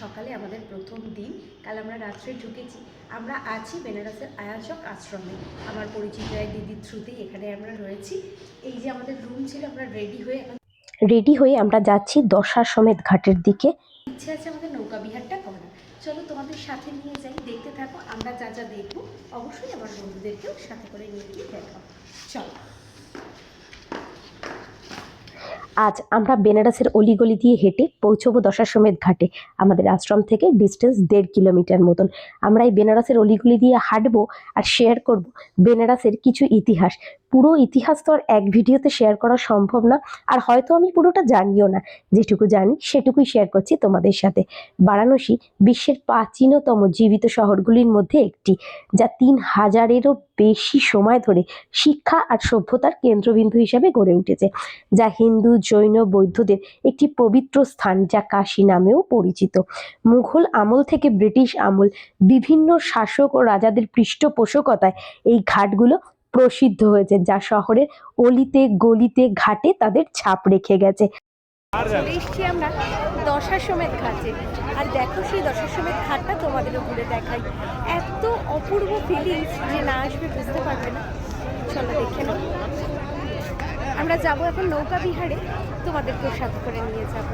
সকালে আমাদের প্রথম দিন। কাল আমরা রাত্রে ঢুকেছি। আমরা আছি বেনারসের আয়াচক আশ্রমে। আমার পরিচিত এক দিদির থ্রুতেই এখানে আমরা রয়েছি। এই যে আমাদের রুম ছিল আমরা রেডি হয়ে এখন রেডি হয়ে আমরা যাচ্ছি দশা সমেত ঘাটের দিকে। ইচ্ছে আছে আমাদের নৌকা বিহারটা করা চলো তোমাদের সাথে নিয়ে যাই দেখতে থাকো আমরা যা যা দেখব অবশ্যই আমার বন্ধুদেরকেও সাথে করে নিয়ে গিয়ে দেখাবো। চলো। আজ আমরা বেনারসের অলিগলি দিয়ে হেঁটে পৌঁছবো দশাশ্বমেধ ঘাটে, আমাদের আশ্রম থেকে ডিস্টেন্স দেড় কিলোমিটার মতন। আমরা এই বেনারসের অলিগলি দিয়ে হাঁটবো আর শেয়ার করব বেনারসের কিছু ইতিহাস। পুরো ইতিহাস তো আর এক ভিডিওতে শেয়ার করা সম্ভব না। আর হয়তো আমি পুরোটা জানিও না। যেটুকু জানি, সেটুকুই শেয়ার করছি তোমাদের সাথে। বারাণসী বিশ্বের প্রাচীনতম জীবিত শহরগুলির মধ্যে একটি, যা তিন হাজারেরও বেশি সময় ধরে শিক্ষা আর সভ্যতার কেন্দ্রবিন্দু হিসাবে গড়ে উঠেছে, যা হিন্দু, জৈন, বৌদ্ধদের একটি পবিত্র স্থান, যা কাশী নামেও পরিচিত। মুঘল আমল থেকে ব্রিটিশ আমল বিভিন্ন শাসক ও রাজাদের পৃষ্ঠপোষকতায় এই ঘাটগুলো প্রসিদ্ধ হয়েছে যা শহরের অলিতে গলিতে ঘাটে তাদের ছাপ রেখে গেছে। চলে এসছি আমরা দশার সমেত ঘাটে। আর দেখো সেই দশার সমেত ঘাটটা তোমাদেরও ঘুরে দেখাই। এত অপূর্ব ফিলিংস যে না আসবে বুঝতে পারবে না। চলো দেখে নাও। আমরা যাব এখন নৌকা বিহারে। তোমাদেরকেও সাথে করে নিয়ে যাব।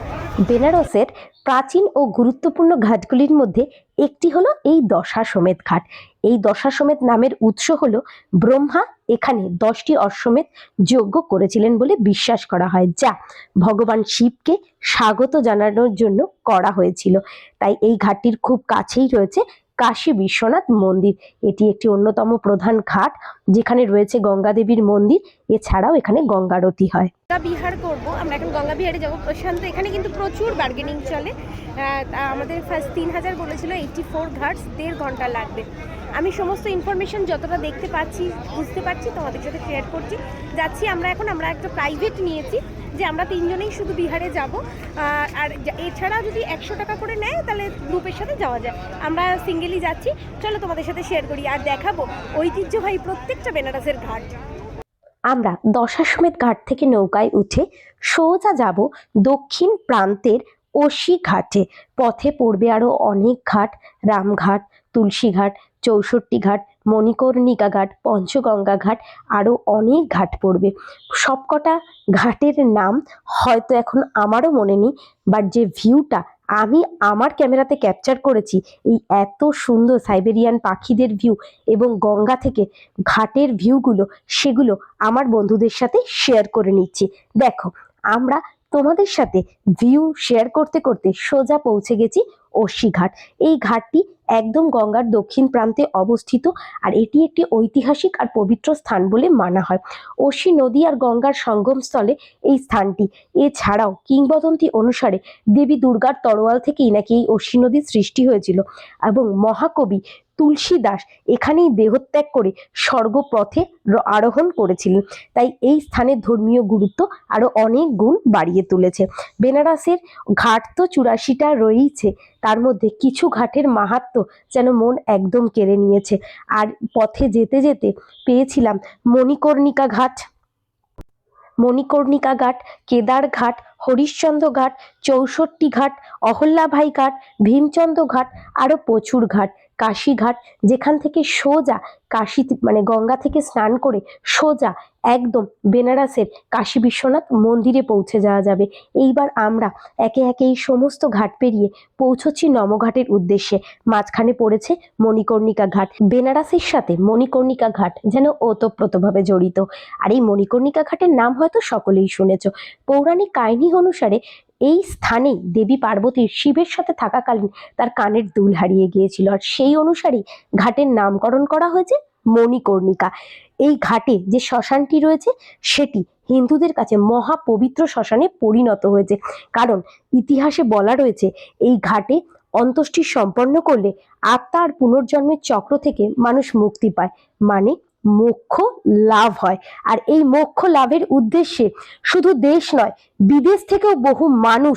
বেনারসের প্রাচীন ও গুরুত্বপূর্ণ ঘাটগুলির মধ্যে একটি হলো এই দশা সমেত ঘাট। এই দশা সমেত নামের উৎস হল ব্রহ্মা এখানে দশটি অশ্বমেধ যজ্ঞ করেছিলেন বলে বিশ্বাস করা হয়, যা ভগবান শিবকে স্বাগত জানানোর জন্য করা হয়েছিল। তাই এই ঘাটটির খুব কাছেই রয়েছে কাশী বিশ্বনাথ মন্দির। এটি একটি অন্যতম প্রধান ঘাট, যেখানে রয়েছে গঙ্গা দেবীর মন্দির। এছাড়াও এখানে গঙ্গারতি হয়। গঙ্গা বিহার করব, আমরা এখন গঙ্গা বিহারে যাব। প্রশান্ত, এখানে কিন্তু প্রচুর বার্গেনিং চলে। আমাদের ফার্স্ট তিন হাজার বলেছিল এইটি ফোর ঘাটস দেড় ঘণ্টা লাগবে। আমি সমস্ত ইনফরমেশন যতটা দেখতে পাচ্ছি, বুঝতে পারছি, তোমাদের সাথে শেয়ার করছি। যাচ্ছি আমরা এখন, আমরা একটা প্রাইভেট নিয়েছি যে আমরা তিনজনেই শুধু বিহারে যাব। আর এছাড়া যদি একশো টাকা করে নেয়, তাহলে গ্রুপের সাথে যাওয়া যায়। আমরা সিঙ্গেলি যাচ্ছি। চলো তোমাদের সাথে শেয়ার করি। আর দেখাবো ঐতিহ্যবাহী প্রত্যেকটা বেনারসের ঘাট। আমরা দশাশ্বমেধ ঘাট থেকে নৌকায় উঠে সোজা যাব দক্ষিণ প্রান্তের ওশি ঘাটে। পথে পড়বে আরও অনেক ঘাট। রামঘাট, তুলসীঘাট চৌষট্টি ঘাট মণিকর্ণিকা ঘাট, পঞ্চগঙ্গা ঘাট আরও অনেক ঘাট পড়বে। সবকটা ঘাটের নাম হয়তো এখন আমারও মনে নেই বাট যে ভিউটা আমি আমার ক্যামেরাতে ক্যাপচার করেছি, এই এত সুন্দর সাইবেরিয়ান পাখিদের ভিউ এবং গঙ্গা থেকে ঘাটের ভিউগুলো সেগুলো আমার বন্ধুদের সাথে শেয়ার করে নিচ্ছি। দেখো আমরা তোমাদের সাথে ভিউ শেয়ার করতে করতে সোজা পৌঁছে গেছি অশ্বি ঘাট এই ঘাটটি একদম গঙ্গার দক্ষিণ প্রান্তে অবস্থিত আর এটি একটি ঐতিহাসিক আর পবিত্র স্থান বলে মানা হয়। অশ্বি নদী আর গঙ্গার সঙ্গমস্থলে এই স্থানটি। এছাড়াও কিংবদন্তি অনুসারে দেবী দুর্গার তরোয়াল থেকেই নাকি এই অশ্বি নদীর সৃষ্টি হয়েছিল এবং মহাকবি তুলসী দাস এখানেই দেহত্যাগ করে স্বর্গপথে আরোহণ করেছিলেন। তাই এই স্থানের ধর্মীয় গুরুত্ব আরও অনেক গুণ বাড়িয়ে তুলেছে। বেনারসের ঘাট তো চুরাশিটা রয়েইছে, তার মধ্যে কিছু ঘাটের মাহাত্ম যেন মন একদম কেড়ে নিয়েছে। আর পথে যেতে যেতে পেয়েছিলাম মণিকর্ণিকা ঘাট মণিকর্ণিকা ঘাট কেদার ঘাট হরিশ্চন্দ্র ঘাট, চৌষট্টি ঘাট অহল্যাভাই ঘাট ভীমচন্দ্র ঘাট আরও প্রচুর ঘাট। কাশীঘাট যেখান থেকে সোজা কাশী মানে গঙ্গা থেকে স্নান করে সোজা একদম বেনারসের কাশী বিশ্বনাথ মন্দিরে পৌঁছে যাওয়া যাবে। এইবার আমরা একে একে এই সমস্ত ঘাট পেরিয়ে পৌঁছচ্ছি নমঘাটের উদ্দেশ্যে। মাঝখানে পড়েছে মণিকর্ণিকা ঘাট। বেনারসের সাথে মণিকর্ণিকা ঘাট যেন ওতপ্রোতভাবে জড়িত। আর এই মণিকর্ণিকা ঘাটের নাম হয়তো সকলেই শুনেছ। পৌরাণিক কাহিনী অনুসারে এই স্থানেই দেবী পার্বতীর শিবের সাথে থাকাকালীন তার কানের দুল হারিয়ে গিয়েছিল। আর সেই অনুসারেই ঘাটের নামকরণ করা হয়েছে মণিকর্ণিকা। এই ঘাটে যে শ্মশানটি রয়েছে, সেটি হিন্দুদের কাছে মহা পবিত্র শ্মশানে পরিণত হয়েছে। কারণ ইতিহাসে বলা রয়েছে, এই ঘাটে অন্ত্যেষ্টি সম্পন্ন করলে আত্মার পুনর্জন্মের চক্র থেকে মানুষ মুক্তি পায়। মানে মোক্ষ লাভ হয়। আর এই মোক্ষ লাভের উদ্দেশ্যে শুধু দেশ নয়, বিদেশ থেকেও বহু মানুষ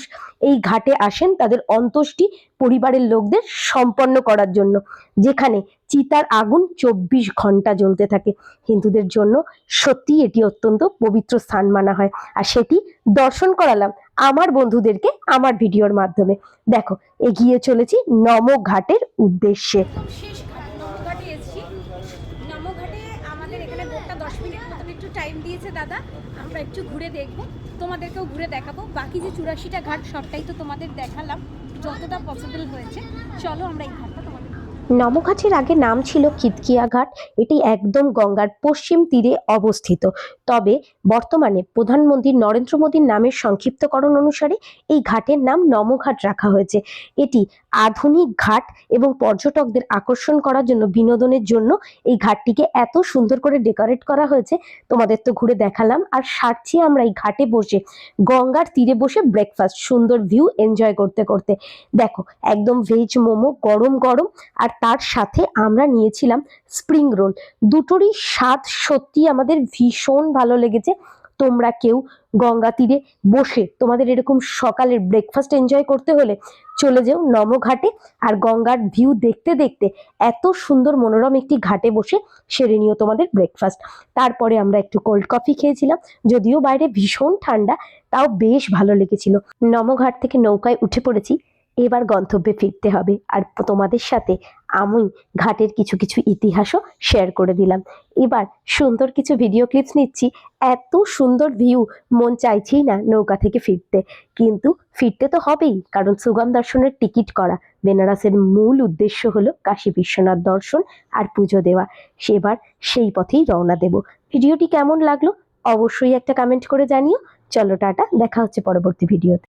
এই ঘাটে আসেন তাদের অন্ত্যেষ্টি পরিবারের লোকদের সম্পন্ন করার জন্য, যেখানে চিতার আগুন চব্বিশ ঘণ্টা জ্বলতে থাকে। হিন্দুদের জন্য সত্যি এটি অত্যন্ত পবিত্র স্থান মানা হয়। আর সেটি দর্শন করালাম আমার বন্ধুদেরকে আমার ভিডিওর মাধ্যমে। দেখো, এগিয়ে চলেছি নম ঘাটের উদ্দেশ্যে একদম শেষ ঘাট নমঘাটে এসেছি নমঘাটে আমাদের এখানে বোটটা দশ মিনিট মতন একটু টাইম দিয়েছে দাদা, আমরা একটু ঘুরে দেখব। তোমাদেরকেও ঘুরে দেখাবো। বাকি যে চুরাশিটা ঘাট, সবটাই তো তোমাদের দেখালাম, যতটা পসিবল হয়েছে। চলো আমরা এই ঘাটটা নমঘাটের আগে নাম ছিল কিতকিয়া ঘাট এটি একদম গঙ্গার পশ্চিম তীরে অবস্থিত। তবে বর্তমানে প্রধানমন্ত্রী নরেন্দ্র মোদীর নামের সংক্ষিপ্তকরণ অনুসারে এই ঘাটের নাম নমঘাট রাখা হয়েছে। এটি আধুনিক ঘাট এবং পর্যটকদের আকর্ষণ করার জন্য বিনোদনের জন্য এই ঘাটটিকে এত সুন্দর করে ডেকোরেট করা হয়েছে। তোমাদের তো ঘুরে দেখালাম। আর সারছি আমরা এই ঘাটে বসে, গঙ্গার তীরে বসে ব্রেকফাস্ট সুন্দর ভিউ এনজয় করতে করতে। দেখো, একদম ভেজ মোমো, গরম গরম। আর তার সাথে আমরা নিয়েছিলাম স্প্রিং রোল দুটোরই স্বাদ সত্যি আমাদের ভীষণ ভালো লেগেছে। তোমরা কেউ গঙ্গা তীরে বসে তোমাদের এরকম সকালের ব্রেকফাস্ট এনজয় করতে হলে চলে যাও নমঘাটে আর গঙ্গার ভিউ দেখতে দেখতে এত সুন্দর মনোরম একটি ঘাটে বসে সেরে নিও তোমাদের ব্রেকফাস্ট তারপরে আমরা একটু কোল্ড কফি খেয়েছিলাম, যদিও বাইরে ভীষণ ঠান্ডা, তাও বেশ ভালো লেগেছিল। নমঘাট থেকে নৌকায় উঠে পড়েছি। এবার গন্তব্যে ফিরতে হবে। আর তোমাদের সাথে আমি ঘাটের কিছু কিছু ইতিহাসও শেয়ার করে দিলাম। এবার সুন্দর কিছু ভিডিও ক্লিপস নিচ্ছি। এত সুন্দর ভিউ মন চাইছেই না নৌকা থেকে ফিরতে। কিন্তু ফিরতে তো হবেই, কারণ সুগম দর্শনের টিকিট করা। বেনারসের মূল উদ্দেশ্য হলো কাশী বিশ্বনাথ দর্শন আর পুজো দেওয়া। সেবার সেই পথেই রওনা দেব। ভিডিওটি কেমন লাগল? অবশ্যই একটা কমেন্ট করে জানিও। চলো টাটা, দেখা হচ্ছে পরবর্তী ভিডিওতে